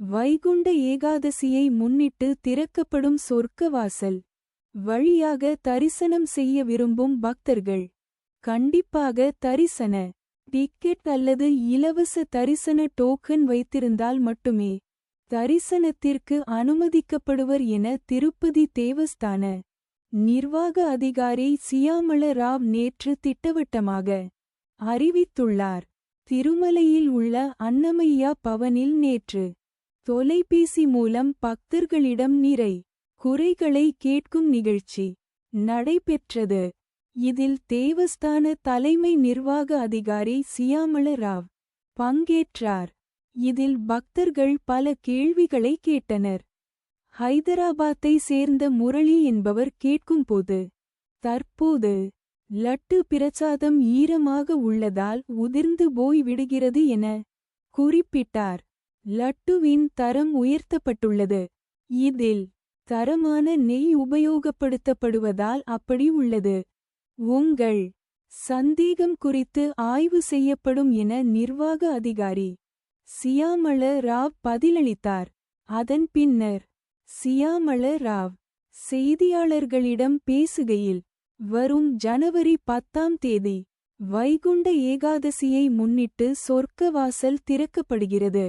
வைகுண்ட ஏகாதசியை முன்னிட்டு திறக்கப்படும் சொர்க்கவாசல். வழியாக தரிசனம் செய்ய விரும்பும் பக்தர்கள். கண்டிப்பாக தரிசன டிக்கெட் அல்லது இலவச தரிசன டோக்கன் வைத்திருந்தால் மட்டுமே தரிசனத்திற்கு அனுமதிக்கப்படுவர் என திருப்பதி தேவஸ்தான நிர்வாக அதிகாரி சியாமள ராவ் நேற்று திட்டவட்டமாக அறிவித்துள்ளார். திருமலையில் உள்ள அன்னமையா பவனில் நேற்று தொலைபேசி மூலம் பக்தர்களிடம் நிறை குறைகளை கேட்கும் நிகழ்ச்சி நடைபெற்றது. இதில் தேவஸ்தான தலைமை நிர்வாக அதிகாரி சியாமள ராவ் பங்கேற்றார். இதில் பக்தர்கள் பல கேள்விகளை கேட்டனர். ஹைதராபாத்தை சேர்ந்த முரளி என்பவர் கேட்கும்போது தற்போது லட்டு பிரசாதம் ஈரமாக உள்ளதால் உதிர்ந்து போய் விடுகிறது என குறிப்பிட்டார். லட்டுவின் தரம் உயர்த்தப்பட்டுள்ளது. இதில் தரமான நெய் உபயோகப்படுத்தப்படுவதால் அப்படி உள்ளது. உங்கள் சந்தேகம் குறித்து ஆய்வு செய்யப்படும் என நிர்வாக அதிகாரி சியாமள ராவ் பதிலளித்தார். அதன் பின்னர் சியாமள ராவ் செய்தியாளர்களிடம் பேசுகையில் வரும் ஜனவரி பத்தாம் தேதி வைகுண்ட ஏகாதசியை முன்னிட்டு சொர்க்கவாசல் திறக்கப்படுகிறது.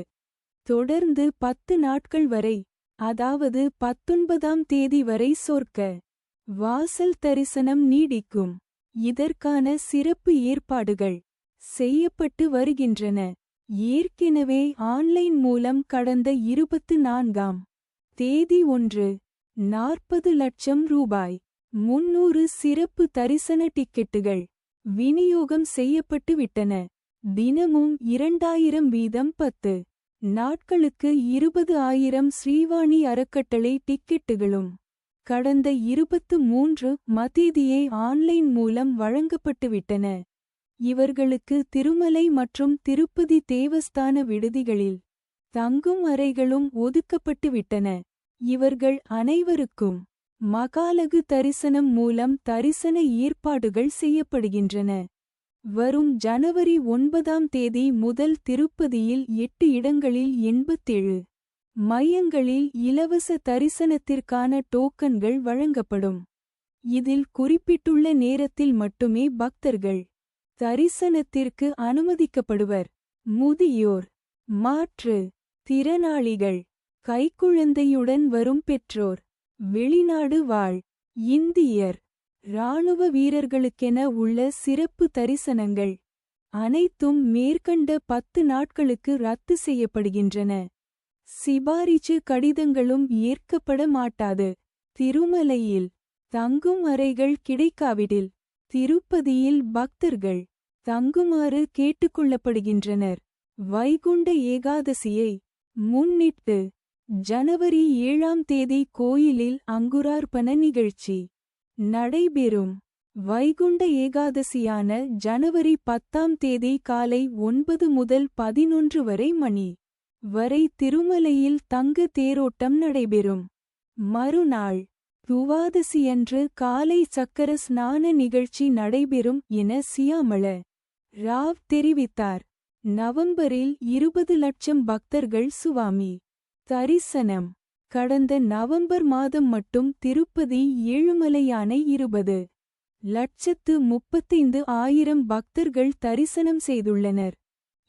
தொடர்ந்து பத்து நாட்கள் வரை அதாவது பத்தொன்பதாம் தேதி வரை சொர்க்க வாசல் தரிசனம் நீடிக்கும். இதற்கான சிறப்பு ஏற்பாடுகள் செய்யப்பட்டு வருகின்றன. ஏற்கெனவே ஆன்லைன் மூலம் கடந்த இருபத்து நான்காம் தேதி ஒன்று நாற்பது லட்சம் ரூபாய் முன்னூறு சிறப்பு தரிசன டிக்கெட்டுகள் விநியோகம் செய்யப்பட்டு விட்டன தினமும் இரண்டாயிரம் வீதம் பத்து நாட்களுக்கு இருபது ஆயிரம் ஸ்ரீவாணி அறக்கட்டளை டிக்கெட்டுகளும் கடந்த இருபத்து மூன்று மதீதியே ஆன்லைன் மூலம் வழங்கப்பட்டுவிட்டன. இவர்களுக்கு திருமலை மற்றும் திருப்பதி தேவஸ்தான விடுதிகளில் தங்கும் அறைகளும் ஒதுக்கப்பட்டுவிட்டன. இவர்கள் அனைவருக்கும் மகாலகு தரிசனம் மூலம் தரிசன ஏற்பாடுகள் செய்யப்படுகின்றன. வரும் ஜனவரி ஒன்பதாம் தேதி முதல் திருப்பதியில் எட்டு இடங்களில் எண்பத்தேழு மையங்களில் இலவச தரிசனத்திற்கான டோக்கன்கள் வழங்கப்படும். இதில் குறிப்பிட்டுள்ள நேரத்தில் மட்டுமே பக்தர்கள் தரிசனத்திற்கு அனுமதிக்கப்படுவர். முதியோர் மாற்று திறனாளிகள் கைக்குழந்தையுடன் வரும் பெற்றோர் வெளிநாடு வாழ் இந்தியர் இராணுவ வீரர்களுக்கென உள்ள சிறப்பு தரிசனங்கள் அனைத்தும் மேற்கண்ட பத்து நாட்களுக்கு ரத்து செய்யப்படுகின்றன. சிபாரிச்சு கடிதங்களும் ஏற்கப்பட மாட்டாது. திருமலையில் தங்கும் அறைகள் கிடைக்காவிடில் திருப்பதியில் பக்தர்கள் தங்குமாறு கேட்டுக்கொள்ளப்படுகின்றனர். வைகுண்ட ஏகாதசியை முன்னிட்டு ஜனவரி ஏழாம் தேதி கோயிலில் அங்குரார்ப்பண நிகழ்ச்சி. நடைபெறும். வைகுண்ட ஏகாதசியான ஜனவரி பத்தாம் தேதி காலை ஒன்பது முதல் பதினொன்று வரை மணி வரை திருமலையில் தங்க தேரோட்டம் நடைபெறும். மறுநாள் துவாதசியன்று காலை சக்கர ஸ்நான நிகழ்ச்சி நடைபெறும் என சியாமள ராவ் தெரிவித்தார். நவம்பரில் இருபது லட்சம் பக்தர்கள் சுவாமி தரிசனம் கடந்த நவம்பர் மாதம் மட்டும் திருப்பதி ஏழுமலையானை இருபது லட்சத்து முப்பத்தைந்து ஆயிரம் பக்தர்கள் தரிசனம் செய்துள்ளனர்.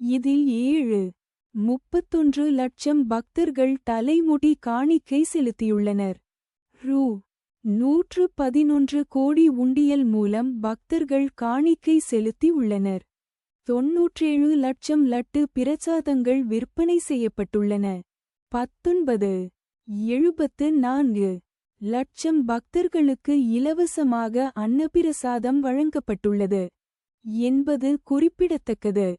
இதில் ஏழு முப்பத்தொன்று லட்சம் பக்தர்கள் தலைமுடி காணிக்கை செலுத்தியுள்ளனர். ரூ நூற்று பதினொன்று கோடி உண்டியல் மூலம் பக்தர்கள் காணிக்கை செலுத்தி உள்ளனர். தொன்னூற்றேழு லட்சம் லட்டு பிரசாதங்கள் விற்பனை செய்யப்பட்டுள்ளன. பத்தொன்பது எழுபத்து நான்கு. லட்சம் பக்தர்களுக்கு இலவசமாக அன்னபிரசாதம் வழங்கப்பட்டுள்ளது. என்பது குறிப்பிடத்தக்கது.